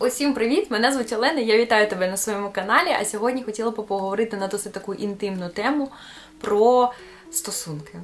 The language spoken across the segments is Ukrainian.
Усім привіт! Мене звуть Олена. Я вітаю тебе на своєму каналі. А сьогодні хотіла би поговорити на досить таку інтимну тему про стосунки.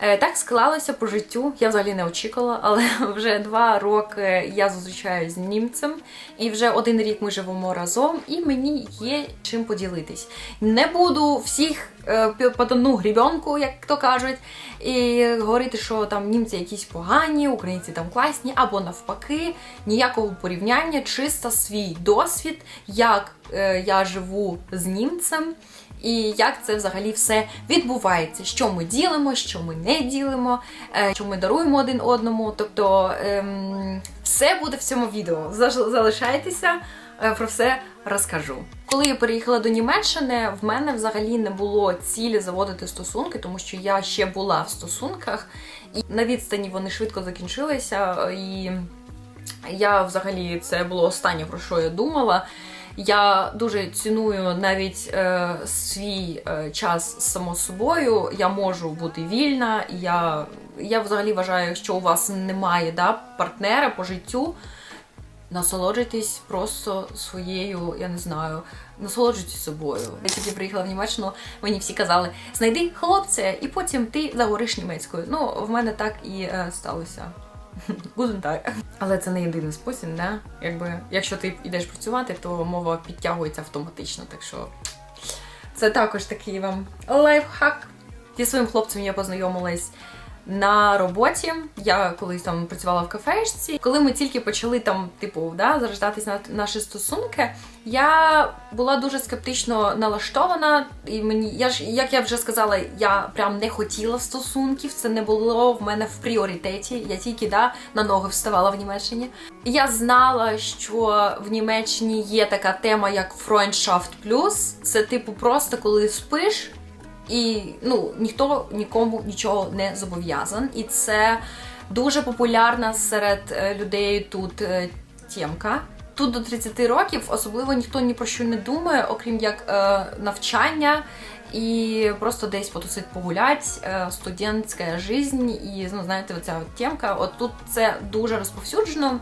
Е, Так склалося по життю. Я взагалі не очікувала, але вже два роки я зустрічаюся з німцем, і вже один рік ми живемо разом, і мені є чим поділитись. Не буду всіх е, під одну грібенку, як то кажуть, і говорити, що там німці якісь погані, українці там класні, або навпаки, ніякого порівняння, чисто свій досвід, як е, я живу з німцем. І як це взагалі все відбувається, що ми ділимо, що ми не ділимо, е, що ми даруємо один одному. Тобто ем, все буде в цьому відео. Залишайтеся, е, про все розкажу. Коли я переїхала до Німеччини, в мене взагалі не було цілі заводити стосунки, тому що я ще була в стосунках, і на відстані вони швидко закінчилися. І я взагалі це було останнє про що я думала. Я дуже ціную навіть е, свій е, час само собою. Я можу бути вільна. Я, я взагалі вважаю, що у вас немає да, партнера по життю. Насолоджуйтесь просто своєю, я не знаю, насолоджуйтесь собою. Я тільки приїхала в Німеччину, мені всі казали, знайди хлопця, і потім ти заговориш німецькою. Ну, в мене так і е, сталося. Tag. Але це не єдиний спосіб, да? Якби, якщо ти йдеш працювати, то мова підтягується автоматично. Так що це також такий вам лайфхак. Зі своїм хлопцем я познайомилась на роботі. Я колись там працювала в кафешці. Коли ми тільки почали там, типу, да, зарождатись на наші стосунки, я була дуже скептично налаштована. І мені, я ж, як я вже сказала, я прям не хотіла стосунків. Це не було в мене в пріоритеті. Я тільки да, на ноги вставала в Німеччині. Я знала, що в Німеччині є така тема, як Freundschaft Plus. Це типу просто коли спиш. І ну ніхто нікому нічого не зобов'язан. І це дуже популярна серед е, людей тут е, тємка. Тут до 30 років особливо ніхто ні про що не думає, окрім як е, навчання і просто десь потусить погулять, е, студентська жизнь, і ну, знаєте, оця от тємка. От тут це дуже розповсюджено.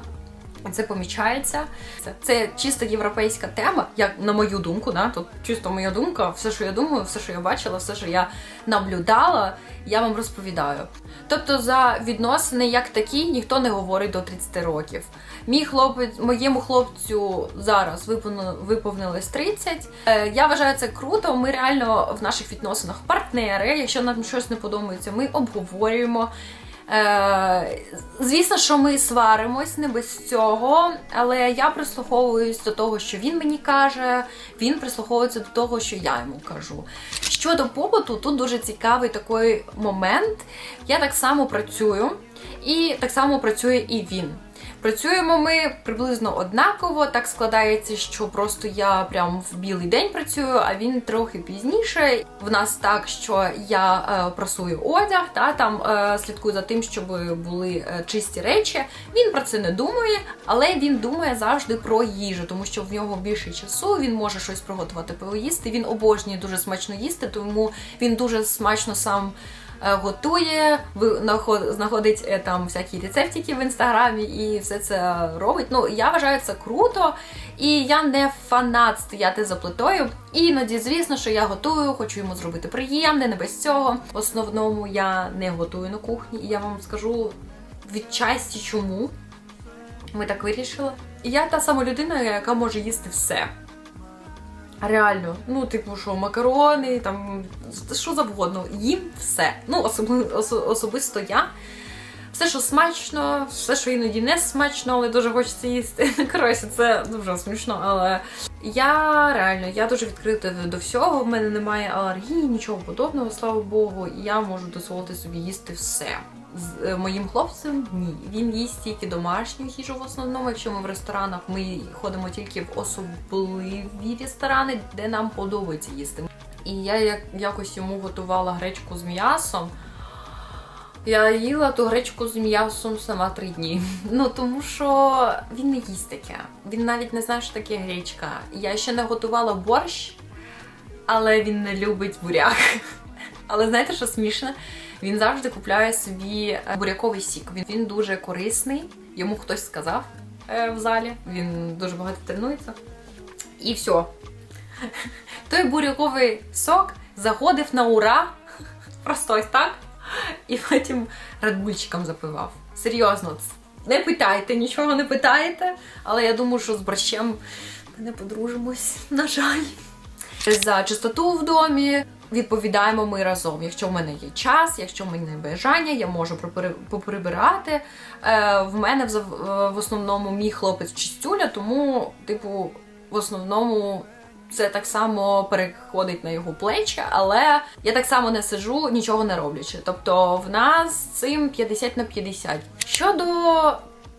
Це помічається. Це, це чисто європейська тема, як на мою думку, да? тут чисто моя думка, все, що я думаю, все, що я бачила, все, що я наблюдала, я вам розповідаю. Тобто за відносини як такі ніхто не говорить до 30 років. Мій хлопець, моєму хлопцю зараз виповнилось, виповнилось 30. Е, я вважаю це круто. Ми реально в наших відносинах партнери. Якщо нам щось не подобається, ми обговорюємо. Е, звісно, що ми сваримось не без цього, але я прислуховуюсь до того, що він мені каже, він прислуховується до того, що я йому кажу. Щодо побуту, тут дуже цікавий такий момент. Я так само працюю, і так само працює і він. Працюємо ми приблизно однаково. Так складається, що просто я прям в білий день працюю, а він трохи пізніше. В нас так, що я е, прасую одяг, та там е, слідкую за тим, щоб були е, чисті речі. Він про це не думає, але він думає завжди про їжу, тому що в нього більше часу. Він може щось приготувати поїсти. Він обожнює дуже смачно їсти, тому він дуже смачно сам. Е, Готує, знаходить е, там всякі рецептики в інстаграмі і все це робить. Ну я вважаю це круто, і я не фанат стояти за плитою. Іноді, звісно, що я готую, хочу йому зробити приємне, не без цього. В основному я не готую на кухні, і я вам скажу відчасті чому. Ми так вирішили. Я та сама людина, яка може їсти все. Реально, ну, типу, що макарони, там що завгодно, їм все. Ну, особи, осо- особисто я. Все, що смачно, все, що іноді не смачно, але дуже хочеться їсти. Коротше, це дуже смішно, але я реально я дуже відкрита до всього. В мене немає алергії, нічого подобного, слава Богу. І я можу дозволити собі їсти все. З е, моїм хлопцем ні. Він їсть тільки домашню їжу в основному. Якщо ми в ресторанах, ми ходимо тільки в особливі ресторани, де нам подобається їсти. І я якось йому готувала гречку з м'ясом. Я їла ту гречку з м'ясом сама три дні. Ну тому що він не їсть таке. Він навіть не знає, що таке гречка. Я ще не готувала борщ, але він не любить буряк. Але знаєте, що смішно? Він завжди купляє собі е, буряковий сік. Він, він дуже корисний. Йому хтось сказав. е, в залі. Він дуже багато тренується. І все. Той буряковий сок заходив на ура. Просто ось так. І потім радбульчиком запивав. Серйозно, не питайте, нічого не питаєте. Але я думаю, що з борщем ми не подружимось, на жаль. За чистоту в домі відповідаємо ми разом. Якщо в мене є час, якщо в мене бажання, я можу поприбирати. Е, в мене в основному мій хлопець чистюля, тому, типу, в основному це так само переходить на його плечі, але я так само не сижу, нічого не роблячи. Тобто в нас цим 50 на 50. Щодо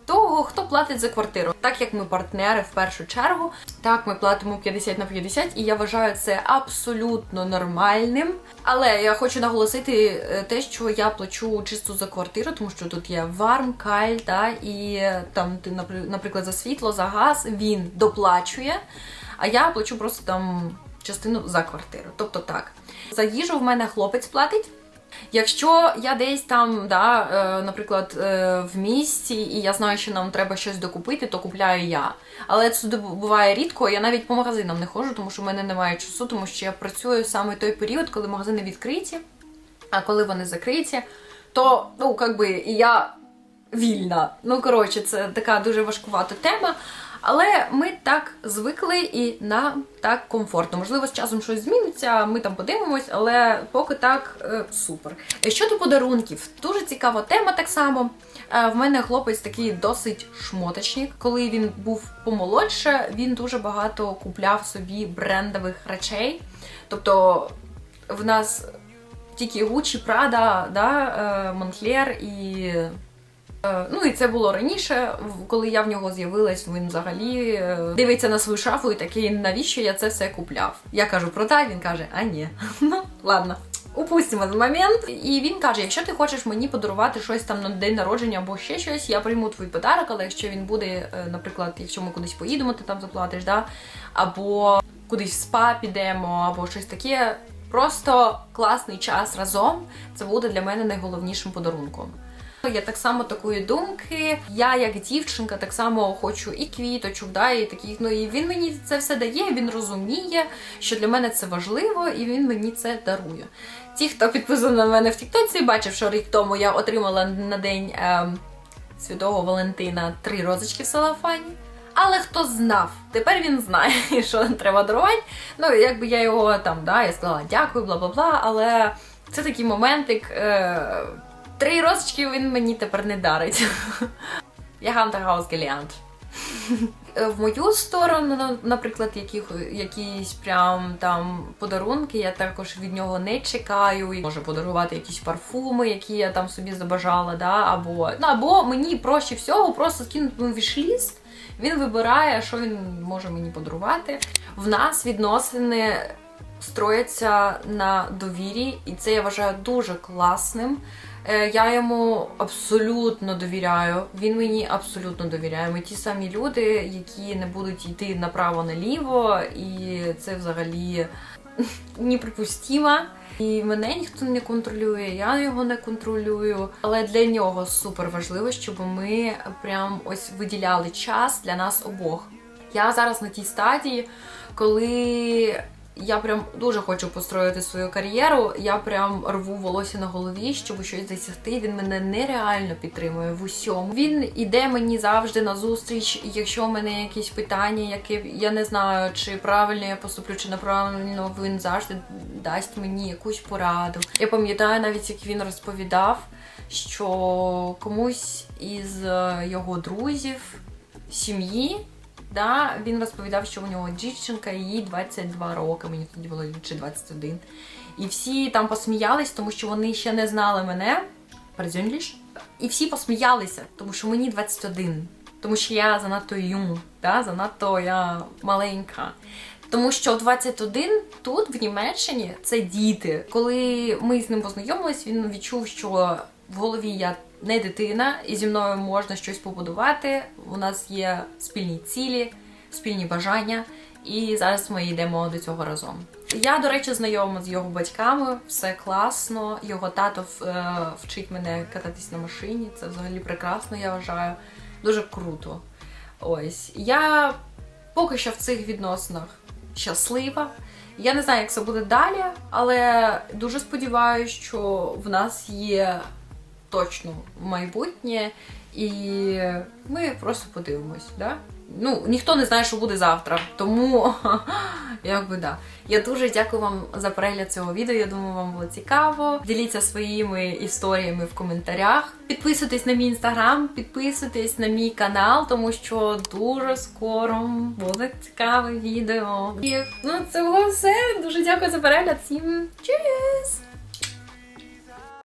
того, хто платить за квартиру. Так як ми партнери в першу чергу, так ми платимо 50 на 50, і я вважаю це абсолютно нормальним. Але я хочу наголосити е, те, що я плачу чисто за квартиру, тому що тут є варм, каль, та, і е, там ти, наприклад, за світло, за газ він доплачує, а я плачу просто там частину за квартиру. Тобто так. За їжу в мене хлопець платить. Якщо я десь там, да, е, наприклад, е, в місті, і я знаю, що нам треба щось докупити, то купляю я. Але це буває рідко. Я навіть по магазинам не ходжу, тому що в мене немає часу, тому що я працюю саме той період, коли магазини відкриті, а коли вони закриті, то ну, як би, і я вільна. Ну, коротше, це така дуже важкувата тема. Але ми так звикли і нам так комфортно. Можливо, з часом щось зміниться, ми там подивимось, але поки так е, супер. Щодо подарунків, дуже цікава тема так само. Е, В мене хлопець такий досить шмоточник. Коли він був помолодше, він дуже багато купляв собі брендових речей. Тобто в нас тільки Gucci, Prada, да, е, і Ну і це було раніше, коли я в нього з'явилась, він взагалі е, дивиться на свою шафу і такий, навіщо я це все купляв? Я кажу, продай, він каже, а ні. Ну, ладно. Упустимо цей момент. І він каже: якщо ти хочеш мені подарувати щось там на день народження або ще щось, я прийму твій подарок, але якщо він буде, е, наприклад, якщо ми кудись поїдемо, ти там заплатиш, да? або кудись в спа підемо, або щось таке. Просто класний час разом. Це буде для мене найголовнішим подарунком. Я так само такої думки. Я, як дівчинка, так само хочу і квіточок, да, і таких. Ну і він мені це все дає. Він розуміє, що для мене це важливо, і він мені це дарує. Ті, хто підписаний на мене в Тіктоці, бачив, що рік тому я отримала на день ем, Святого Валентина три розочки в салафані. Але хто знав, тепер він знає, що треба дарувати. Ну, якби я його там, да, я сказала дякую, бла бла бла. Але це такий моментик. Е, три розочки він мені тепер не дарить. Я Гаус Геліант. В мою сторону, наприклад, яких, якісь прям там подарунки, я також від нього не чекаю. І Може подарувати якісь парфуми, які я там собі забажала, да? або, ну, або мені проще всього просто скинути вішліст. Він вибирає, що він може мені подарувати. В нас відносини строяться на довірі, і це я вважаю дуже класним. Е, Я йому абсолютно довіряю. Він мені абсолютно довіряє. Ми ті самі люди, які не будуть йти направо-наліво, і це взагалі неприпустимо. І мене ніхто не контролює, я його не контролюю. Але для нього супер важливо, щоб ми прям ось виділяли час для нас обох. Я зараз на тій стадії, коли я прям дуже хочу построїти свою кар'єру. Я прям рву волосся на голові, щоб щось досягти. Він мене нереально підтримує в усьому. Він іде мені завжди на зустріч. Якщо в мене якісь питання, які я не знаю, чи правильно я поступлю, чи неправильно, він завжди дасть мені якусь пораду. Я пам'ятаю навіть, як він розповідав, що комусь із е, його друзів, сім'ї. Да, він розповідав, що у нього дівчинка, їй 22 роки, мені тоді було чи 21. І всі там посміялись, тому що вони ще не знали мене. Передзюнліш. І всі посміялися, тому що мені 21. Тому що я занадто юн, да, занадто я маленька. Тому що 21 тут, в Німеччині, це діти. Коли ми з ним познайомились, він відчув, що в голові я не дитина, і зі мною можна щось побудувати. У нас є спільні цілі, спільні бажання, і зараз ми йдемо до цього разом. Я, до речі, знайома з його батьками, все класно. Його тато е, вчить мене кататись на машині. Це взагалі прекрасно, я вважаю. Дуже круто. Ось я поки що в цих відносинах щаслива. Я не знаю, як це буде далі, але дуже сподіваюся, що в нас є точно майбутнє, і ми просто подивимось. Да? Ну, ніхто не знає, що буде завтра, тому якби да. Я дуже дякую вам за перегляд цього відео. Я думаю, вам було цікаво. Діліться своїми історіями в коментарях. Підписуйтесь на мій інстаграм, підписуйтесь на мій канал, тому що дуже скоро буде цікаве відео. І ну це було все. Дуже дякую за перегляд. Всім чус!